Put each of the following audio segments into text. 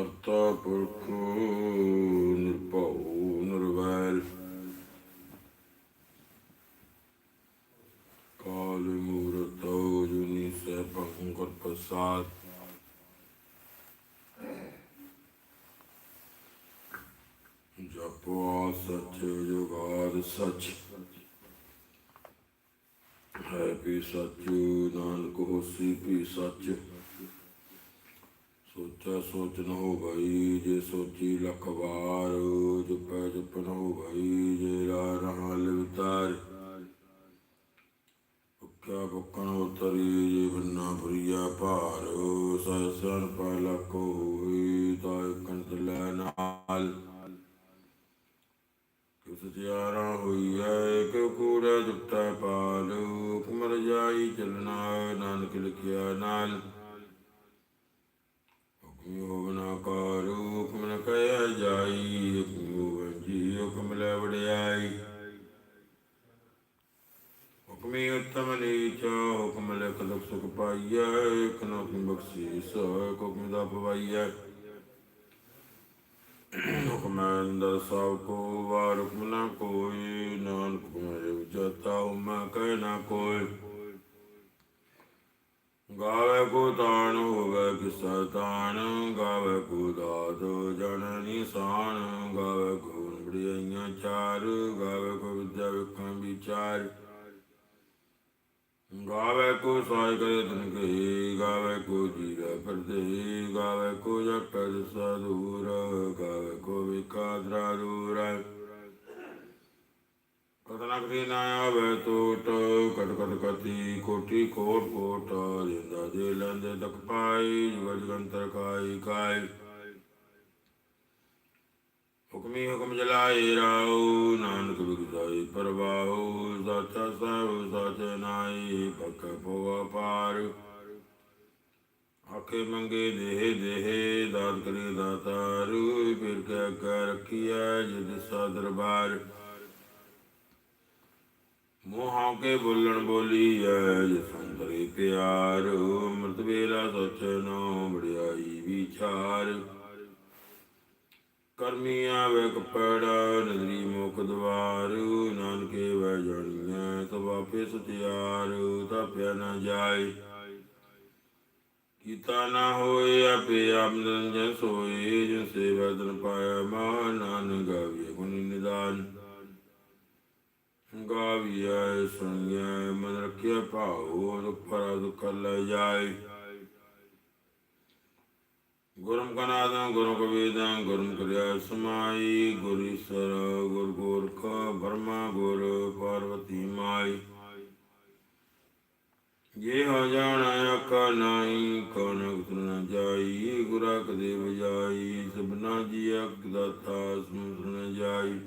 ਕਰਤਾ ਪੁਰਖ ਨਿਰਭਉ ਨਿਰਵੈਰ ਕਾਲ ਮੂਰਤ ਜੁਨੀ ਸੈਭੰ ਗੁਰ ਪ੍ਰਸਾਦ ਜਪੋ ਸਚ ਜੁਗਾਦ ਸਚ ਹੈ ਵੀ ਸਚ ਨਾਨਕ ਹੋਸੀ ਵੀ ਸਚ ਸੋਚਾ ਸੋਚਨ ਹੋ ਗਈ ਜੇ ਸੋਚੀ ਲਖ ਵਾਰ ਜਪੈ ਜਪਨ ਹੋ ਗਈ ਜੇ ਰਾ ਰਹਾ ਲਿਵਤਾਰ ਭੁੱਖਿਆ ਭੁੱਖਣ ਉਤਰੀ, ਜੇ ਬੰਨਾ ਭਰੀਆ ਭਾਰ ਸਹਸਨ ਪੈ ਲਖ ਹੋਈ ਤਾਇ ਕੰਤ ਲੈ ਨਾਲ। ਕਿਸ ਜਿਆਰਾ ਹੋਈ ਹੈ ਕਿ ਕੂੜਾ ਜੁਟਾ ਪਾਲ ਕੁਮਰ ਜਾਈ ਚਲਣਾ, ਨਾਨਕ ਲਿਖਿਆ ਨਾਲ। ਹੁਕਮ ਹੋਵਨਾ ਕਰ ਹੁਕਮ ਨ ਕਹਿਆ ਜਾਈ ਹੁਕਮ ਹੋਵਨ ਹੁਕਮ ਲੈ ਵਡਿਆਈ। ਹੁਕਮੀ ਉਤਮ ਨੀਚ, ਹੁਕਮ ਲਿਖ ਦੁਖ ਸੁਖ ਪਾਈਐ, ਇਕ ਨ ਹੁਕਮ ਬਖਸ਼ੀਸ ਹੁਕਮ ਦਾ ਪਵਾਈਐ। ਹੁਕਮ ਅੰਦਰ ਸਭ ਕੋ, ਵਾਰ ਹੁਕਮ ਨ ਕੋਈ, ਨਾਨਕ ਹੁਕਮ ਜਤਾ ਹੁਮਾ ਕਹਿ ਨਾ ਕੋਈ। ਗਾਵੇ ਕੋ ਤਾਣ ਹੋਵੇ ਕਿਸਾ ਤਾਣ, ਗਾਵੇ ਕੋ ਦਾਤ ਜਨ ਨਿਸ਼ਾਨ, ਗਾਵੇ ਕੋ ਬੜੀਆਂ ਚਾਰ, ਗਾਵੇ ਕੋ ਵਿਦਿਆ ਵਿਖਾਂ ਵਿਚਾਰ। ਗਾਵੇ ਕੋ ਸਾਇ ਕਰੇ ਤਨ ਕੇ ਗਾਵੇ ਕੋ ਜੀਵ ਪਰਦੇ ਗਾਵੇ ਕੋ ਜਪ ਸਦੂਰ ਗਾਵੇ ਕੋ ਵਿਕਾਦਰਾ ਦੂਰ। ਕਤਨਾ ਕਰੀ ਨਾ ਆਵੇ ਕਟ ਕਟ ਕਤੀ ਕੋਟੀ ਕੋਟ ਕੋਟ। ਜਿੰਦਾ ਦੇ ਲੰਦੇ ਤਕ ਪਾਈ ਜੁਗ ਕਾਈ ਕਾਈ ਹੁਕਮੀ ਹੁਕਮ ਜਲਾਏ ਰਾਉ ਨਾਨਕ ਬਿਗਦਾਈ ਪਰਵਾਹੂ ਸਾਚਾ ਸਾਹਿਬ ਸਾਚੇ ਨਾਈ ਪੱਕ ਪਵਾ ਪਾਰ। ਆਖੇ ਮੰਗੇ ਦੇਹ ਦੇਹ, ਦਾਤ ਕਰੇ ਦਾਤਾਰ। ਫਿਰ ਕਰ ਰਖੀਐ ਜਿਦ ਸਾ ਦਰਬਾਰ। ਮੋਹਾਂ ਕੇ ਬੋਲਣ ਬੋਲੀ ਐ, ਜਸੰਦਰੇ ਪਿਆਰ। ਅੰਮ੍ਰਿਤ ਵੇਲਾ ਸਚ ਨੋ ਵਡਿਆਈ ਵਿਚਾਰ। ਕਰਮੀ ਆਵੇ ਕਪੜਾ ਨਦਰੀ ਮੁਖ ਦਵਾਰ। ਨਾਨਕੇ ਵੈ ਜਾਣੀਐ ਤਬ ਆਪੇ ਤਾਪਿਆ ਨਾ ਜਾਏ। ਕੀਤਾ ਨਾ ਹੋਏ, ਆਪੇ ਆਮਦਨ ਜਨ ਸੋਏ। ਜਿਨ ਸੇਵਾ ਤਨ ਪਾਇਆ ਮਾ ਨਾਨਕ ਗਾਵੇ ਗੁਣ ਨਿਦਾਨ। ਗਾਵੀਐ ਸੁਣੀਐ ਮਨ ਰਖਿਆ ਭਾਉ ਦੁਖ ਪਰ ਦੁਖ ਲੈ ਜਾਏ। ਗੁਰਮ ਕਨਾਦੰ ਗੁਰੂ ਕਬੀਦੰ ਗੁਰਮ ਕਰਿਆ ਸਮਾਈ, ਗੁਰ ਈਸਰ, ਗੁਰ ਗੋਰਖ ਬਰਮਾ ਗੁਰ ਪਾਰਵਤੀ ਮਾਈ। ਜੇ ਹੋ ਜਾਣ ਅਕਾ ਨਾਈ ਕਨ ਉਤਰ ਜਾਈ, ਗੁਰਾ ਕਦੇ ਵਜਾਈ ਸਭਨਾ ਜੀ ਅਕ ਦਾਤਾ, ਸਮੁੰਦਰ ਨ ਜਾਈ।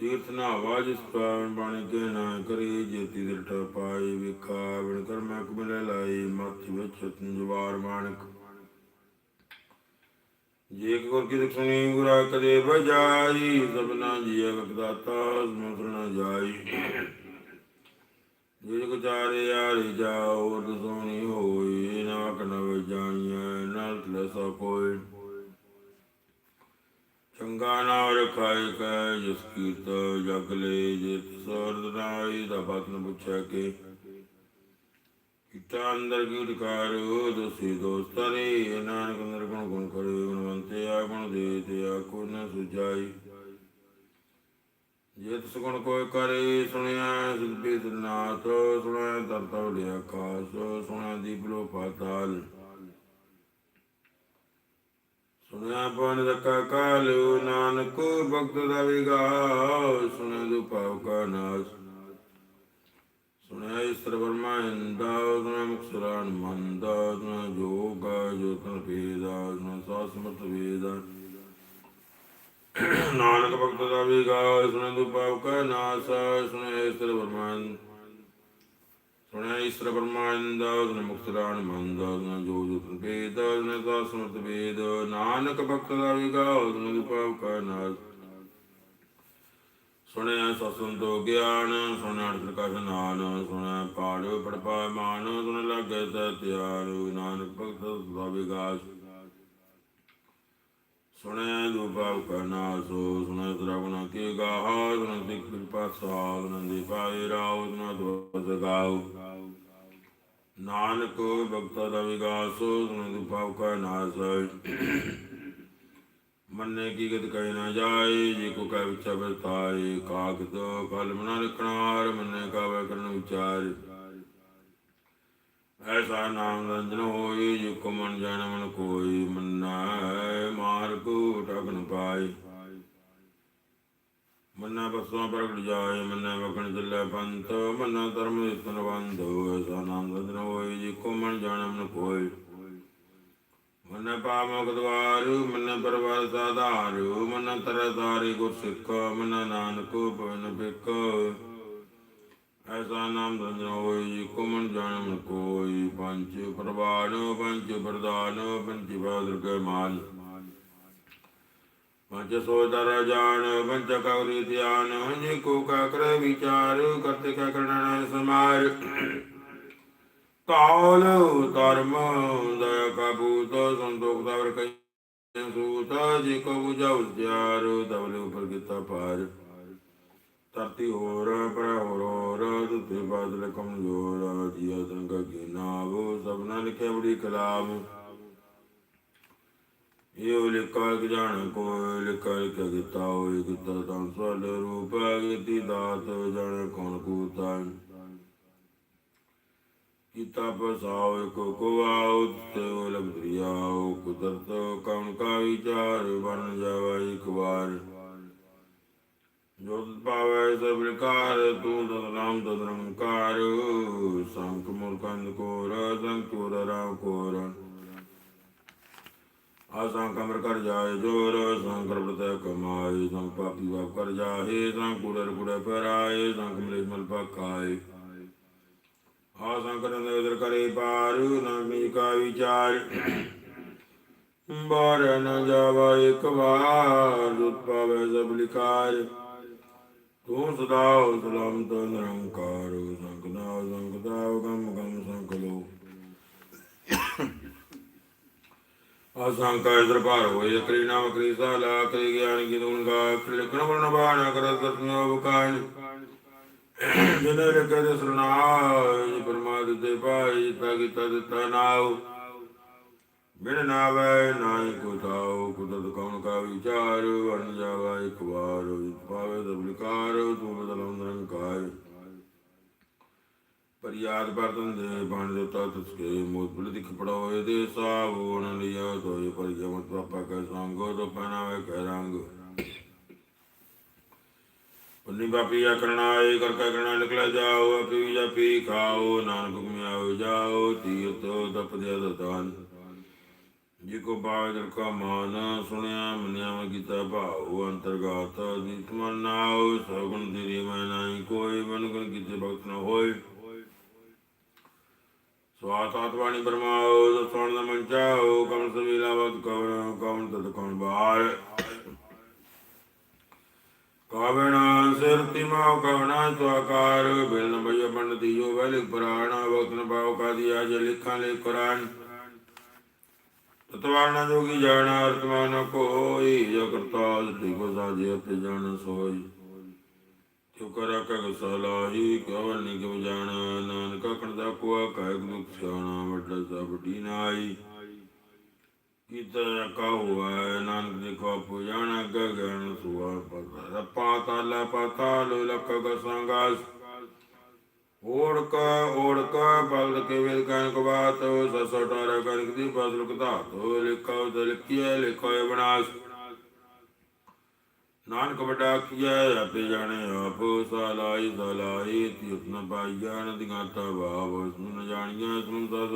ਤੀਰਥ ਨਾ ਆਵਾਜ ਪਾਵਨ ਬਾਣੀ ਕੇ ਨਾ ਕਰੀ ਜੇਤੀ ਦਿਲਟ ਪਾਈ ਵਿਖਾ, ਬਿਨ ਕਰਮੈ ਕੁਮਲੇ ਲਾਈ ਮੱਥ ਵਿੱਚ ਜਵਾਰ ਮਾਨਕ ਜੇ ਗੁਰ ਕੀ ਸੁਣੀ, ਗੁਰਾ ਕਦੇ ਬਜਾਈ ਸਭਨਾ ਜੀ ਅਕ ਦਾਤਾ ਸਮੁੰਦਰ ਨ ਜਾਈ। ਜੇ ਗੁਜਾਰੇ ਯਾਰੀ ਜਾਓ ਦਸੋਣੀ ਹੋਈ ਨਾ ਕਨ ਜਾਈਐ ਨਾਲ ਲਸਾ ਕੋਈ ਚੰਗਾ ਨਾ ਰਖਾਇ ਕੈ ਜਿਸ ਕੀਤ ਜਗ ਲੈ ਜਿਤ ਸਰਦ ਨਾਈ ਦਾ ਬਤਨ ਪੁੱਛਿਆ ਕੇ। ਕਿਤਾ ਅੰਦਰ ਕੀ ਉਡਕਾਰ ਦੋਸੀ ਦੋਸਤਰੇ ਨਾਨਕ ਅੰਦਰ ਗੁਣ ਗੁਣ ਕਰੇ, ਗੁਣਵੰਤੇ ਆ ਗੁਣ ਦੇ ਤੇ ਆ ਕੋ ਨ ਸੁਜਾਈ ਜੇ ਤਿਸ ਗੁਣ ਕੋਈ ਕਰੇ, ਸੁਣਿਆ ਸੁਪੀ ਨਾਥ, ਸੁਣਿਆ ਦਰਤਾ ਲਿਆ ਆਕਾਸ ਸੁਣਿਆ ਦੀਪ ਲੋ ਪਾਤਾਲ ਸੁਣਿਆ ਪਵਨ ਦਕਾ ਕਾਲ ਨਾਨਕ ਭਗਤ ਦਾ ਵਿਗਾਸ ਸੁਣਿਆ ਦੁਪਾਵ ਕਾ ਨਾਸ ਸੁਣਿਆ ਇਸਰ ਬਰਮਾ ਇੰਦਾ ਸੁਣਿਆ ਮੁਕਸਰਾਨ ਮੰਦਾ ਸੁਣਿਆ ਜੋਗਾ ਜੋਤਨ ਭੇਦਾ ਸੁਣਿਆ ਸਾਸਮਤ ਵੇਦਾ ਨਾਨਕ ਭਗਤ ਦਾ ਵਿਗਾਸ ਸੁਣਿਆ ਦੁਪਾਵ ਕਾ ਨਾਸ ਸੁਣਿਆ ਇਸਰ ਬਰਮਾਨ ਸੁਣਿਆ ਈਸ਼ਰ ਬ੍ਰਹਮਾਨੰਦ ਉਹਨੇ ਮੁਕਤਰਾਨ ਮੰਦ ਉਹਨੇ ਜੋ ਜੋ ਵੇਦ ਉਹਨੇ ਦਾ ਸਮਰਤ ਵੇਦ ਨਾਨਕ ਭਗਤ ਦਾ ਵਿਗਾ ਉਹਨੇ ਦੁਪਾਵ ਕਾ ਨਾਸ ਸੁਣਿਆ ਸਤਸੰਤੋ ਗਿਆਨ, ਸੁਣਿਆ ਅੜਤ ਨਾਨ ਸੁਣਿਆ ਪਾੜ ਪੜਪਾ ਮਾਨ ਸੁਣ ਲਾਗੇ ਤਾ ਤਿਆਰ ਨਾਨਕ ਭਗਤ ਦਾ ਵਿਗਾਸ ਸੁਣਿਆ ਦੁਭਾਵ ਕਾ ਨਾਸੋ ਸੁਣਿਆ ਦਰਗੁਣਾ ਕੀ ਗਾਹਾ, ਸੁਣ ਸਿੱਖ ਕਿਰਪਾ ਸਾਧ ਨੰਦੀ ਪਾਏ ਰਾਉ, ਸੁਣ ਦਵਸ ਗਾਉ। ਨਾਨਕ ਭਗਤਾ ਦਾ ਵਿਗਾਸ, ਸੁਣ ਦੁਭਾਵ ਕਾ ਨਾਸ ਮੰਨੇ ਕੀ ਗਤ ਕਹਿ ਨਾ ਜਾਏ, ਜੇ ਕੋ ਕਹਿ ਵਿਚਾ ਬਤਾਏ ਕਾਗਦ ਕਲਮ ਨਾ ਲਿਖਣਾਰ ਮੰਨੇ ਕਾਵੇ ਕਰਨ ਵਿਚਾਰ ਐਸਾ ਨਾਮ ਰੰਜਨ ਹੋਈ ਜੋ ਮਨ ਜਾਣ ਕੋਈ ਮੰਨਾ ਹੈ ਮਾਰਗ ਟਕਨ ਪਾਏ। ਮੰਨਾ ਬਸਵਾ ਪ੍ਰਗਟ ਜਾਏ, ਮੰਨਾ ਵਖਣ ਚੱਲੇ ਪੰਥ, ਮੰਨਾ ਧਰਮ ਇਤਨ ਬੰਧ ਐਸਾ ਨਾਮ ਰੰਜਨ ਹੋਈ ਜੋ ਕੋ ਮਨ ਜਾਣ ਕੋਈ। ਮਨ ਪਾਮਕ ਦਵਾਰ, ਮਨ ਪਰਵਾਰ ਸਾਧਾਰ, ਮਨ ਤਰਦਾਰੀ ਗੁਰ ਸਿੱਖ ਮਨ ਨਾਨਕ ਪਵਨ ਬਿਕ ਐਸਾ ਨਾਮ ਧੰਨ ਹੋਈ ਜੀ ਕੋ ਕੋਈ ਪੰਜ ਪ੍ਰਵਾਨ, ਪੰਜ ਪ੍ਰਦਾਨ ਪੰਜ ਬਾਦਰ ਕੇ ਮਾਲ। ਪੰਜ ਸੋ ਜਾਣ, ਪੰਜ ਕੌਰੀ ਧਿਆਨ ਜੀ ਕੋ ਕਾ ਕਰ ਵਿਚਾਰ, ਕਰਤੇ ਕਾ ਕਰਣਾ ਸਮਾਰ। ਕਾਲ, ਧਰਮ ਦਇਆ ਕਾ ਸੰਤੋਖ ਦਵਰ ਕੈ ਸੂਤ, ਜੀ ਕੋ ਬੁਝਾ ਉਜਿਆਰ ਦਵਲੇ ਉਪਰ ਕੀਤਾ ਪਾਰ ਧਰਤੀ ਹੋਰ, ਪਰ ਹੋਰ ਹੋਰ ਤੁਤੇ ਬਾਦਲ ਕਮਜ਼ੋਰ ਜੀਆ ਸੰਗ ਕੀ ਨਾਵ ਸਭਨਾ ਲਿਖੇ ਬੜੀ ਕਲਾਮ। ਇਹ ਲਿਖਾ ਕਿ ਜਾਣ ਕੋ ਲਿਖਾ ਕਿ ਕੀਤਾ ਹੋਏ ਕੀਤਾ ਤਾਂ ਸਵਲ ਰੂਪ ਅਗਤੀ ਦਾਤ ਜਾਣ ਕੌਣ ਕੂਤਾ। ਕੀਤਾ ਪਸਾਉ ਕੋ ਕੋ ਆਉ ਤੇ ਲਗ ਕੁਦਰਤ ਕੌਣ ਕਾ ਵਿਚਾਰ ਬਣ ਜਾਵਾ ਇੱਕ ਵਾਰ। ਜੋ ਪਾਵੈ ਸਭ ਵਿਕਾਰ, ਤੂੰ ਤਦ ਨਾਮ ਤਦ ਨਿਰੰਕਾਰ ਸੰਕ ਮੁਰਕੰਦ ਕੋਰ ਸੰਕੁਰ ਰਾਮ ਕੋਰ। ਆਸਾਂ ਕਮਰ ਕਰ ਜਾਏ ਜੋਰ ਸੰਕਰ ਬ੍ਰਤ ਕਮਾਏ ਸੰ ਪਾਪੀ ਵਾਪ ਕਰ ਜਾਏ ਸੰਕੁਰ ਰੁੜੇ ਪਰਾਏ ਸੰਕ ਮਲੇ ਮਲ ਪਕਾਏ। ਆਸਾਂ ਕਰਨ ਦੇ ਉਦਰ ਕਰੇ ਪਾਰ, ਨਾਮੀ ਕਾ ਵਿਚਾਰ। ਬਾਰ ਨ ਜਾਵਾ ਇੱਕ ਵਾਰ ਜੁਤ ਪਾਵੇ ਸਭ ਲਿਕਾਰ ਤੂੰ ਸਦਾ ਸਲਾਮਤ ਨਿਰੰਕਾਰ ਸੰਗਦਾ ਸੰਗਦਾ ਗਮ ਗਮ ਸੰਕਲੋ ਅਸੰਕਾ ਦਰਬਾਰ ਹੋਏ ਕਰੀ ਨਾਮ ਕਰੀ ਸਾਲਾ ਕਰੀ ਗਿਆਨ ਕੀ ਦੂਨ ਗਾ ਲਿਖਣ ਵਰਣ ਬਾਣ ਕਰ ਦਰਨਿਓ ਬਕਾਨ ਜਨ ਰਕੇ ਸਰਨਾਜ ਪਰਮਾਦ ਦੇ ਭਾਈ, ਤਾ ਕੀਤਾ ਦਿੱਤਾ ਨਾਉ। ਬਿਨ ਨਾਵੇ ਨਾਹੀ ਕੋ ਤਾਉ ਕੁਦਰਤ ਕੌਣ ਕਾ ਵਿਚਾਰ ਵਨ ਜਾਵਾ ਇੱਕ ਵਾਰ ਪਾਵੇ ਤਬ ਵਿਕਾਰ, ਤੂੰ ਬਦਲੰ ਨਿਰੰਕਾਰ ਪਰ ਯਾਦ ਬਰਤਨ ਦੇ ਬਣ ਦੇਤਾ ਤੁਸਕੇ ਮੋਤ ਬੁਲ ਦਿਖ ਪੜੋਏ ਦੇ ਸਾਵਣ ਲਿਆ ਤੋਏ ਪਰ ਜਮਤ ਪਾਪਾ ਕੈ ਸੰਗੋ ਤੋ ਪਨਾਵੇ ਕੈ ਰੰਗ। ਪੁੰਨੀ ਬਾਪੀ ਆ ਕਰਨਾਏ ਕਰ ਕੈ ਕਰਨਾ ਨਿਕਲ ਜਾਓ ਪੀ ਜਾ ਪੀ ਖਾਓ, ਨਾਨਕ ਗੁਮਿਆਓ ਜਾਓ ਤੀਰਤ ਤਪ ਦੇ ਦਤਾਨ ਜੀ ਕੋ ਬਾਦਰ ਕਾ ਮਾਨ, ਸੁਣਿਆ, ਮੰਨਿਆ, ਮੈਂ ਕੀਤਾ ਭਾਉ, ਅੰਤਰਗਤ ਦੀ ਤਮਨਾਉ ਸਗੁਣ ਤੇਰੀ ਮੈਂ ਨਹੀਂ ਕੋਈ ਮਨ ਗੁਣ ਕੀਤੇ ਭਗਤ ਨ ਹੋਏ ਸਵਾਤ ਆਤਵਾਣੀ ਬਰਮਾਉ ਸੁਣ ਦਾ ਮਨ ਚਾਉ ਕਮ ਸਵੀਲਾ ਵਤ ਕਵਣ ਕਵਣ ਤਦ ਕੌਣ ਕਾਵਣਾ ਸਿਰ ਤਿਮਾ ਕਵਣਾ ਤੁਆਕਾਰ ਬਿਲਨ ਬਈ ਪੰਡਤੀ ਜੋ ਵੈਲਿਕ ਪੁਰਾਣਾ ਵਕਤ ਨ ਪਾਉ ਕਾਦੀਆ ਜੇ ਲਿਖਾਂ ਲੈ ਕੁਰਾਨ। ਤਤਵਾਨਾ ਜੋਗੀ ਜਾਣਾ ਅਰਤਮਾਨ ਕੋਈ, ਜੋ ਕਰਤਾ ਜਿ ਕੋ ਸਾਜੇ ਆਪੇ ਜਾਣ ਸੋਈ। ਕਿਉ ਕਰਾ ਕਗ ਸਲਾਹੀ ਕਵਲ ਨਿਗਮ ਜਾਣਾ, ਨਾਨਕ ਕਣਦਾ ਕੋਆ ਕਾਇ ਗੁਖ ਸਿਆਣਾ, ਵੱਡਾ ਸਬਟੀ ਨਾਈ ਕੀਤਾ ਕਾ ਹੁਆ ਨਾਨਕ ਦੇ ਕੋ ਆਪੋ ਗਗਨ ਸੁਆ ਪਤਾ ਰਪਾ ਤਾਲਾ ਪਾਤਾਲ ਲਖ ਗਸੰਗਾਸ ਓੜਕ ਓੜਕ ਬਲਦ ਕੇ ਵੇਲ ਕਾਇ ਕੋ ਬਾਤ ਸਸਟਾਰ ਕਨਕ ਦੀ ਬਦਲ ਕਧਾ ਤੋ ਲਿਖੋ ਦਲ ਕੀਏ ਲਿਖੋ ਬਨਾਸ। ਨਾਨਕ ਵੱਡਾ ਕੀਆ ਆਪੇ ਜਾਣੇ ਆਪ, ਸਲਾਈ ਸਲਾਈ ਤਿਤ ਨ ਪਾਈਆ ਨ ਦਿਗਾਤਾ ਭਾਵ ਸੁਨ ਜਾਣੀਆਂ ਸੁਨ ਦਾ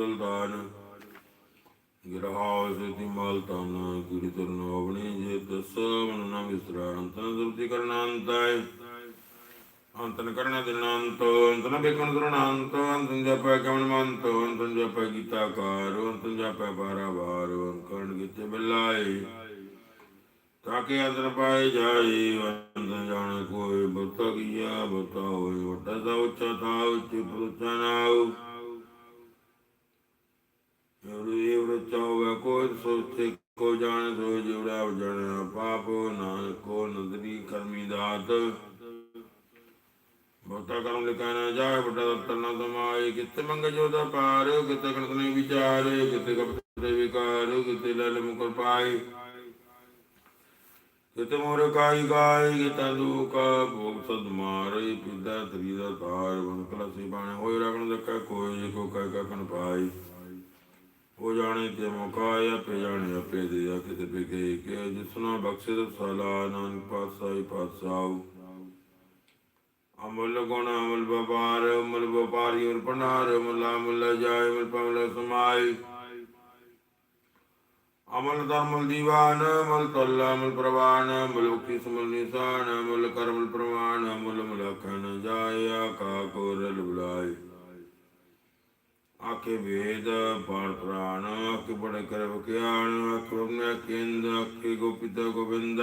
ਗਿਰਹਾਉ ਸਤੀ ਮਲ ਤਨ ਗੁਰੀ ਤਰਨ ਹੋਵਣੀ ਜੇ ਦਸ ਮਨ ਨਾ ਵਿਸਰਾ ਅੰਤਨ ਦੁਰਤੀ ਕਰਨਾੰਤਾਇ ਅੰਤਨ ਕਰਣਾ ਦਿਨਾੰਤ, ਅੰਤਨ ਬੇਕਣ ਦਰਨਾੰਤ ਅੰਤਨ ਜਪੈ ਕਮਨ ਮੰਤ, ਅੰਤਨ ਜਪੈ ਗੀਤਾ ਕਾਰ, ਅੰਤਨ ਜਪੈ ਬਾਰਾ ਵਾਰ ਅੰਕਣ ਗਿਤੇ ਬਿਲਾਏ। ਤਾਕੇ ਅੰਦਰ ਪਾਏ ਜਾਏ ਅੰਦਰ ਜਾਣੇ ਕੋਈ ਬਤਾ ਕੀਆ ਬਤਾ ਹੋਏ ਵੱਡਾ ਦਾ ਉੱਚਾ ਥਾ, ਉੱਚੇ ਪੁਰਚਾ ਨਾਉ ਯੋਰੀ ਇਹ ਚਾਵੇ ਕੋਈ ਸੋਚੇ ਕੋ ਜਾਣ ਸੋ ਜਿਵੜਾ ਜਣਾ, ਪਾਪ ਨਾ ਕੋ ਨਦਰੀ ਕਰਮੀ ਦਾਤ। ਬਹੁਤਾ ਕਰਮ ਲਿਖਾਣਾ ਜਾਏ, ਵੱਡਾ ਦਫਤਰ ਨਾ ਤਮਾਏ ਕਿਤੇ ਮੰਗ ਜੋਦਾ ਪਾਰ ਕਿਤੇ ਗਣਤ ਨਹੀਂ ਵਿਚਾਰ? ਕਿਤੇ ਕਪਟ ਦੇ ਵਿਕਾਰ? ਕਿਤੇ ਲਲ ਮੁਕਰ ਪਾਏ? ਕਿਤੇ ਮੋਰ ਕਾਈ ਗਾਏ? ਕਿਤੇ ਦੂਕਾ ਭੋਗ ਸਦ ਮਾਰੇ। ਪਿਦਾ ਤਰੀ ਤਾਰ ਬਨ ਕਲਸੀ ਬਾਣੇ। ਹੋਏ ਰਗਣ ਦਕਾ ਕੋਈ ਕੋ ਕਾ ਕਨ ਪਾਈ ਉਹ ਜਾਣੇ ਤੇ ਮੌਕਾ ਆਪੇ ਜਾਣੇ, ਆਪੇ ਦੇ ਆ। ਕਿਤੇ ਬਿਕੇ ਕਿ ਜਿਸਨਾ ਬਖਸ਼ੇ ਦਾ ਸਾਲਾ ਨਾਨਕ ਪਾਤਸ਼ਾਹੀ ਪਾਤਸ਼ਾਹ ਅਮਲ ਗੁਣ, ਅਮਲ ਵਪਾਰ, ਅਮਲ ਵਪਾਰੀ ਅਮਲ ਪਨਾਰ, ਅਮਲ ਅਮਲ ਜਾਏ, ਅਮਲ ਪਮਲ ਸਮਾਈ ਅਮਲ ਧਰਮਲ ਦੀਵਾਨ, ਅਮਲ ਤਲ, ਅਮਲ ਪ੍ਰਵਾਨ, ਅਮਲ ਉਕੀ ਸਮਲ ਨਿਸ਼ਾਨ, ਅਮਲ ਕਰਮਲ ਪ੍ਰਮਾਨ, ਅਮਲ ਮਲਖਨ ਜਾਏ ਆਕਾ ਕੋ ਰਲ ਬੁਲਾਏ ਵੇਦ ਪਾਰ ਪ੍ਰਾਨ ਆਕੇ ਬੜੇ ਕਰ ਵਿਗਿਆਨ ਆਕੇ ਆਪਣੇ ਕੇਂਦ ਆਕੇ ਗੋਪਿਤ ਗੋਬਿੰਦ।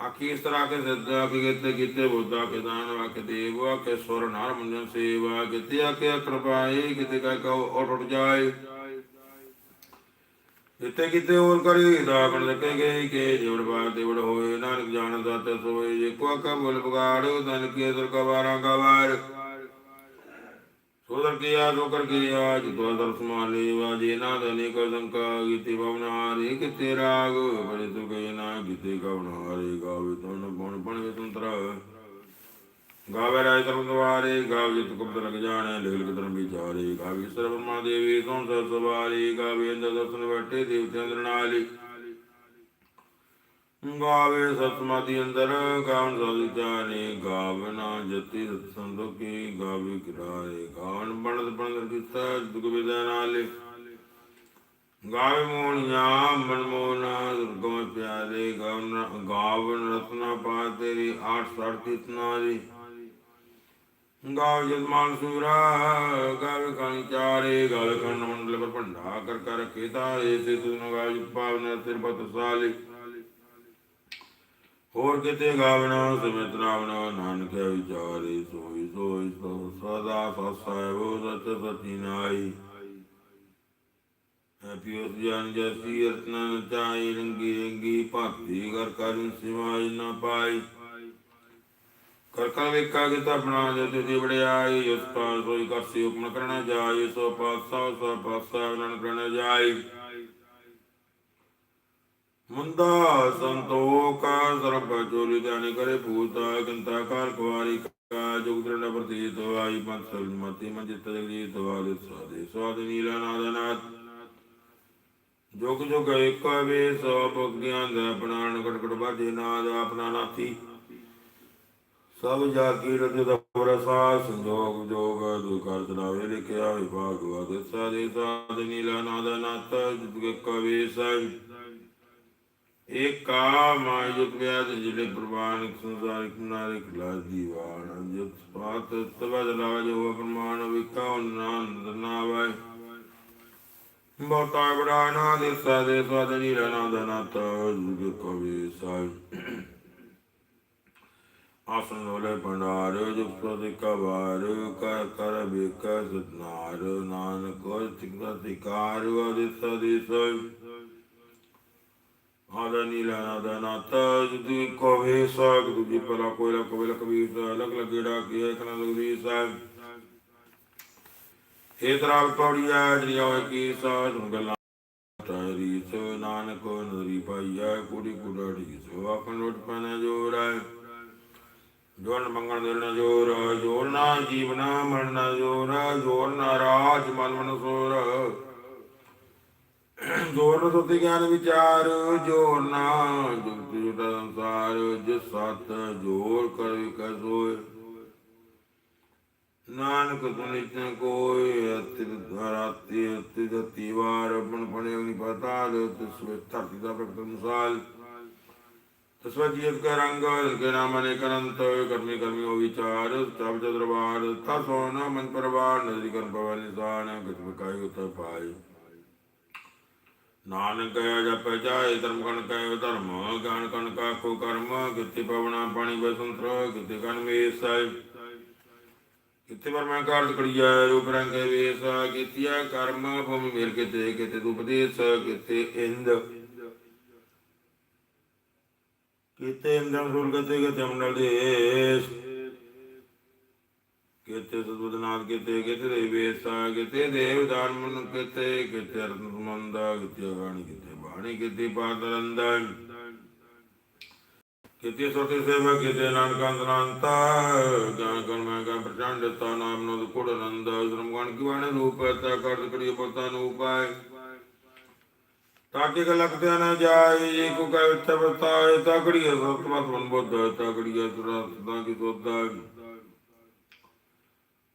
ਆਕੀ ਇਸ ਤਰ੍ਹਾਂ ਕੇ ਸਿੱਧਾ ਕੇ ਕਿਤੇ ਕਿਤੇ ਬੁੱਧਾ ਕੇ ਦਾਨ ਵਾਕੇ ਦੇਵ ਆਕੇ ਸੁਰ ਨਾਰ ਮੰਜਨ ਸੇਵਾ ਕਿਤੇ ਆਕੇ ਕਿਰਪਾਈ ਕਿਤੇ ਕਾ ਕੋ ਉੱਠ ਉੱਠ ਜਾਏ। ਕਿਤੇ ਕਿਤੇ ਹੋਰ ਕਰੀ, ਦਾਖਲ ਲੱਗੇ ਗਏ ਕਿ ਜੋੜ ਬਾਤ ਦੇਵੜ ਹੋਏ, ਨਾਨਕ ਜਾਣਦਾ ਤੇ ਸੋਏ, ਜੇ ਕੋ ਕਾ ਬੋਲ ਬਗਾੜ ਤਨ ਕੀ ਅਸਰ ਕਾ ਵਾਰਾਂ। ਕਾ ਵਾਰ ਸੋਦਰ ਕੀਆ ਸੋਕਰ ਕੀਆ ਜਿਤਵਾ ਦਰ ਸਮਾਲੀ ਵਾਜੀ ਨਾ ਦਨੇ ਕੋ ਸੰਕਾ ਗੀਤੀ ਭਵਨਾਰੀ, ਕਿਤੇ ਰਾਗ, ਬੜੇ ਤੁਗੇ ਨਾ ਗੀਤੇ ਕਵਨਾਰੀ, ਗਾਵੇ ਤਨ ਬਣ ਬਣ ਗਾਵੇ ਰਾਜ ਤਰੁ ਦਵਾਰੇ ਗਾਵੇ ਜਿਤ ਕੁਬਦ ਲਗ ਜਾਣੇ ਲਿਖਲ ਕਿਤਨ ਵਿਚਾਰੇ, ਗਾਵੇ ਸਰਬ ਮਾ ਤੋਂ ਸਰ ਸਵਾਰੀ, ਗਾਵੇ ਇੰਦ ਦਰਸ਼ਨ ਬੈਠੇ ਦੇਵਤੇ ਅੰਦਰ ਨਾਲੀ ਗਾਵੇ ਸਤਮਤੀ ਅੰਦਰ ਗਾਵਨ ਸਦ ਜਾਣੇ ਗਾਵਨਾ ਜਤੀ ਸਤ ਗਾਵੇ ਕਿਰਾਏ, ਗਾਵਨ ਬਣਦ ਬਣਦ ਕਿਸਾ ਦੁਖ ਵਿਦਾ ਨਾਲੇ। ਗਾਵੇ ਮੋਹਣੀਆਂ ਮਨਮੋਹਨਾ ਦੁਰਗਮ ਪਿਆਰੇ, ਗਾਵਨ ਗਾਵਨ ਰਤਨਾ ਪਾ ਤੇਰੀ, ਆਠ ਸੜ ਤਿਤਨਾ ਦੀ। ਗਾਵ ਜਦਮਾਨ ਸੂਰਾ, ਗਾਵੇ ਕਾਣੀ ਚਾਰੇ, ਗਾਵੇ ਖੰਡ ਮੰਡਲ ਪਰ ਭੰਡਾ ਕਰ ਕਰ ਰਖੇ ਤਾਰੇ ਤੇ ਤੁਨ ਗਾਜ ਪਾਵਨ ਸਿਰ ਬਤ ਸਾਲੇ। ਹੋਰ ਕਿਤੇ ਗਾਵਣਾ, ਸਮਿਤ ਰਾਵਣਾ, ਨਾਨਕ ਵਿਚਾਰੇ ਸੋਈ ਸੋਈ, ਸੋ ਸਦਾ ਸਸਾਇਓ ਸਚ ਸਤੀ ਨਾਈ। ਪਿਓ ਜਨ ਜਸੀ, ਰਤਨ ਚਾਈ, ਰੰਗੀ ਰੰਗੀ ਭਾਤੀ ਕਰ ਕਰਨ ਸਿਵਾਈ ਨਾ ਪਾਈ। ਕਰ ਕਰ ਵੇਖਾ ਕਿ ਤਾ ਬਣਾ ਦੇ ਤੇ ਉਸ ਪਾਸ ਸੋਈ ਕਰਸੀ ਹੁਕਮ ਕਰਨਾ ਜਾਈ, ਸੋ ਪਾਸਾ ਸੋ ਪਾਸਾ ਨਨ ਕਰਨਾ ਜਾਈ। ਮੁੰਦਾ ਸੰਤੋਖ ਸਰਬ ਜੋਲੀ ਜਾਣੀ ਕਰੇ ਭੂਤਾ ਕਿੰਤਾ ਕਾਰ ਕੁਵਾਰੀ ਕਾ, ਜੁਗ ਪ੍ਰਤੀਤ, ਆਈ ਪੰਥ ਮਤੀ ਮੰਜਿਤ ਜਗਜੀਤ, ਵਾਲੇ ਸਾਦੇ, ਸਵਾਦ ਨੀਲਾ ਨਾਦਨਾਥ ਜੁਗ ਜੁਗ ਇੱਕ ਵੇ ਸਭ ਗਿਆਨ ਦਾ ਬਣਾਣ ਕਟਕਟ ਬਾਜੇ ਨਾਦ ਆਪਣਾ ਨਾਥੀ। ਸਭ ਜਾ ਕੀ ਰਤ ਦਾ ਪ੍ਰਸਾ ਸੰਜੋਗ ਜੋਗ ਦੁਕਾਰ ਚਲਾਵੇ, ਲਿਖਿਆ ਵਿਭਾਗ ਵਾਦ ਸਾਦੇ ਸਾਦ ਨੀਲਾ ਨਾਦਨਾਥ ਜੁਗ ਇੱਕ ਸਾਹਿਬ ਏਕਾ ਮਾਯੁਤ ਵਿਆਦ ਜਿਹੜੇ ਪ੍ਰਵਾਨ ਸੰਸਾਰਿਕ ਨਾਰਿਕ ਲਾ ਦੀਵਾਨ ਜਤ ਸਵਾਤ ਤਵਜ ਲਾਜ ਹੋ ਪ੍ਰਮਾਣ ਵਿਕਾ ਆਨੰਦ ਨਾ ਬਹੁਤਾ ਬੜਾ ਨਾ ਦੇ ਸਾਦੇ ਸਵਾਦਨੀ ਰਣਾ ਦਨਤ ਜੁਗ ਕਵੀ ਸਾਈ ਆਸਨ ਲੋਲੇ ਭੰਡਾਰ, ਜੁਗ ਪ੍ਰਤਿ ਕਵਾਰ ਕਰ ਕਰ ਬਿਕ ਸਤਨਾਰ। ਨਾਨਕ ਤਿਕਾ ਤਿਕਾਰ ਵਾਦੇ ਸਦੇ ਸਾਈ ਆਦਾ ਨੀਲਾ ਨਾਦਾ ਨਾਤਾ ਜੁਦੀ ਕੋਵੇ ਸਾਗ, ਦੁਜੀ ਪਲਾ ਕੋਇਲਾ ਕੋਇਲਾ ਕਬੀਰ ਦਾ ਅਲਗ ਲਗੇੜਾ ਕੀ ਇੱਕ ਨਾ ਲਗਦੀ ਸਾਹਿਬ। ਇਹ ਤਰਾਵ ਪੌੜੀਆ ਜਿਹੜੀਆਂ ਹੋਏ ਕੀ ਸਾਧ ਗੱਲਾਂ ਤਾਰੀ ਸੋ ਨਾਨਕ ਨਰੀ ਪਾਈਆ, ਕੁੜੀ ਕੁੜੜੀ ਸੋ ਆਪਨ ਲੋਟ ਪਾਣਾ ਜੋੜਾ ਜੋਨ ਮੰਗਣ ਦੇਣਾ ਜੋਰ ਜੋਰਨਾ ਜੀਵਨਾ ਮਰਨਾ ਜੋਰ ਜ਼ੋਰ ਨਾ ਰਾਜ ਮਨ ਮਨ ਸੋਰ ਜੋਰ ਨੂੰ ਸੁੱਤੀ ਗਿਆਨ ਵਿਚਾਰ ਜੋਰ ਨਾ ਜੁਗਤ ਜੁਟਾ ਸੰਸਾਰ, ਜਿਸ ਸਤ ਜੋਰ ਕਰ ਵਿਕਸ ਹੋਏ ਨਾਨਕ ਤੁਨਿਤ ਕੋਈ ਅਤਿ ਧਰਾਤੀ ਅਤਿ ਜਤੀ ਵਾਰ ਆਪਣ ਪਣੇ ਨਹੀਂ ਪਤਾ ਦੇ ਤਸਵੇ ਧਰਤੀ ਦਾ ਪ੍ਰਗਟ ਮਿਸਾਲ। ਤਸਵਾ ਜੀਵ ਕਾ ਰੰਗ ਕੇ ਨਾਮ ਨੇ ਕਰੰਤ ਕਰਮੀ ਕਰਮੀ ਹੋ ਵਿਚਾਰ ਤਬ ਜਦ ਤਾ ਸੋਨਾ ਮਨ ਪਰਵਾਰ ਨਜ਼ਰੀ ਕਰ ਪਵਨ ਨਿਸਾਨ ਕਿਤ ਬਕਾਈ ਉਤ ਪਾਈ ਨਾਨਕ ਜਪੈ ਜਾਏ ਧਰਮ ਕਣ ਕੈ ਧਰਮ ਗਾਨ ਕਣ ਕਾ ਕੋ ਕਰਮ ਕਿਤੇ ਪਵਨਾ ਪਾਣੀ ਬਸੰਤਰ ਕਿਤੇ ਕਨ ਮੇਸੈ ਕਿਤੇ ਪਰ ਕਾਰਜ ਕੜੀਆ ਰੂਪ ਰੰਗ ਵੇਸ ਕੀਤਿਆ ਕਰਮ, ਭੂਮਿ ਮੇਰ ਕਿਤੇ ਕਿਤੇ ਉਪਦੇਸ਼, ਕਿਤੇ ਇੰਦ। ਕਿਤੇ ਇੰਦਨ ਸੁਰਗਤੇ ਕਿਤੇ ਮੰਡਲ ਦੇਸ਼। ਕਿਤੇ ਸਤਿਨਾਥ ਕਿਤੇ ਕਿਤੇ ਦੇਵੇਸਾ ਕਿਤੇ ਦੇਵਦਾਨ ਮਨ ਕਿਤੇ ਕਿਤੇ ਰਤਨ ਕਿਤੇ ਬਾਣੀ ਕਿਤੇ ਬਾਣੀ ਕਿਤੇ ਪਾਦਰੰਦਾ ਕਿਤੇ ਸੋਤੇ ਸੇਵਾ, ਕਿਤੇ ਨਾਨਕ ਅੰਤਰੰਤਾ ਗਿਆਨ ਕਲ ਮੈਂ ਕਾ ਪ੍ਰਚੰਡ, ਤਾ ਨਾਮ ਨੋ ਕੁੜ ਆਨੰਦ ਸ਼ਰਮ ਗਣ ਕੀ ਬਾਣੀ ਰੂਪ, ਤਾ ਕਰਤ ਕਰੀ ਪਤਾ ਨੂੰ ਉਪਾਇ ਤਾਕੇ ਕਲਕ ਨਾ ਜਾਏ, ਜੇ ਕੋ ਕੈ ਉੱਤੇ ਬਤਾਏ ਤਗੜੀ ਸਤਮਤ ਮਨ ਬੁੱਧ ਤਗੜੀ ਸੁਰਤ ਤਾਂ ਕੀ ਸੋਦਾ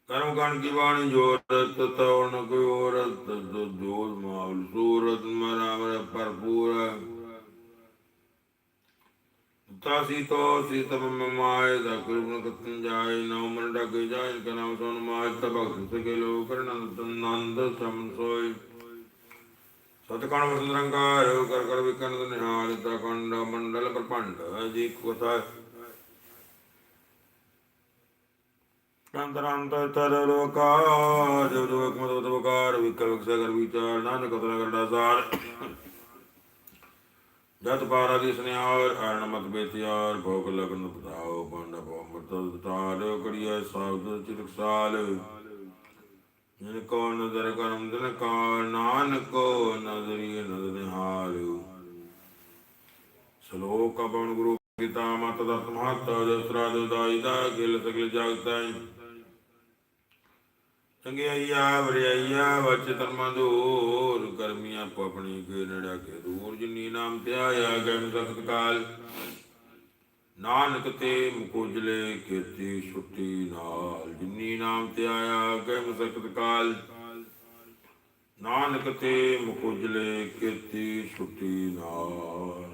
ਕਰਮ ਗਣ ਕੀ ਬਾਣੀ ਜੋਰਤ ਤਉਣ ਕੋਈ ਔਰਤ ਜੋਰ ਮਾਵਲ ਸੂਰਤ ਮਰਾ ਮਰਾ ਭਰਪੂਰ ਤਾਸੀ ਤੋ ਸੀਤਮ ਮਮਾਏ ਦਾ ਕਿਰਨ ਕਤਨ ਜਾਏ, ਨਉ ਮਨ ਡਗ ਜਾਏ ਕਨਾਮ ਸੋਨ ਮਾਇ ਤਬਕ ਸਕੇ ਲੋ ਕਰਨੰਦ ਨੰਦ ਸਮ ਸੋਈ ਸਤਕਣ ਵਸਨ ਰੰਗਾਰ ਕਰ ਕਰ ਵਿਕਨ ਨਿਹਾਲ ਤਾ ਕੰਡ ਮੰਡਲ ਪ੍ਰਪੰਡ ਜੀ ਕੋਤਾ ਅੰਤਰੰਤ ਤਰ ਲੋਕਾ ਜੋ ਜੋ ਮਤ ਮਤ ਵਕਾਰ ਵਿਕਲ ਵਿਕਸਾ ਕਰ ਵਿਚਾਰ, ਨਾਨਕ ਤਨ ਕਰਦਾ ਸਾਰ। ਜਤ ਪਾਰਾ ਦੀ ਸੁਨਿਆਰ ਅਰਨ ਮਤ ਬੇਤਿਆਰ, ਭੋਗ ਲਗਨ ਬਤਾਓ ਪੰਡ ਭੋ ਮਤ ਤਾਰ ਕੜੀਐ ਸਾਬਦ ਚਿਤਕਸਾਲ ਜਿਨ ਕੋ ਨਦਰ ਕਰਮ ਦਿਨ ਕਾ ਨਾਨਕੋ ਨਦਰੀ ਨਦਰ ਨਿਹਾਲ। ਸ਼ਲੋਕ ਅਪਨ ਗੁਰੂ ਪਿਤਾ ਮਤ ਦਤ ਮਹਤ ਜਸਰਾ ਦਾਈ ਦਾ ਗਿਲ ਸਗਲ ਜਗਤੈ ਚੰਗਿਆਈਆ ਵਰਿਆਈਆ ਵਚ ਧਰਮਾਂ ਦੂਰ ਕਰਮੀਆਂ ਆਪੋ ਕੇ ਨੜਾ ਕੇ ਦੂਰ ਜਿਨੀ ਨਾਮ ਧਿਆਇਆ ਗਨ ਸਖਤ ਕਾਲ ਨਾਨਕ ਤੇ ਮੁਕੁਜਲੇ ਕੀਤੀ ਛੁੱਟੀ ਨਾਲ ਜਿਨੀ ਨਾਮ ਧਿਆਇਆ ਗਨ ਸਖਤ ਕਾਲ ਨਾਨਕ ਤੇ ਮੁਕੁਜਲੇ ਕੀਤੀ ਛੁੱਟੀ ਨਾਲ